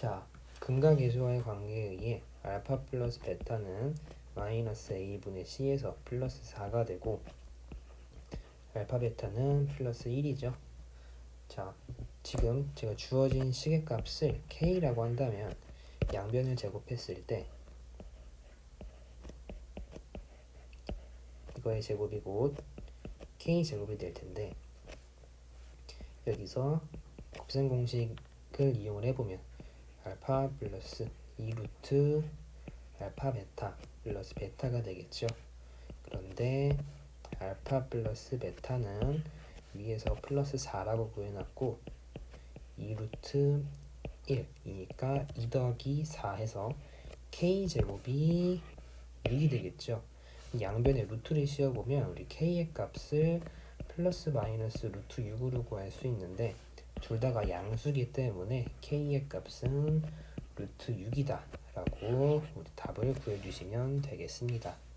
자, 근각계수와의 관계에 의해 알파 플러스 베타는 마이너스 a분의 c에서 플러스 4가 되고 알파 베타는 플러스 1이죠. 자, 지금 제가 주어진 시계값을 k라고 한다면 양변을 제곱했을 때 이거의 제곱이 곧 k 제곱이 될 텐데 여기서 곱셈 공식을 이용을 해보면 알파 플러스 2루트 알파 베타 플러스 베타가 되겠죠. 그런데 알파 플러스 베타는 위에서 플러스 4라고 구해놨고 2루트 1이니까 2 더하기 4 해서 k 제곱이 6이 되겠죠. 양변에 루트를 씌워보면 우리 k의 값을 플러스 마이너스 루트 6으로 구할 수 있는데 둘 다가 양수기 때문에 k의 값은 루트 6이다 라고 우리 답을 구해주시면 되겠습니다.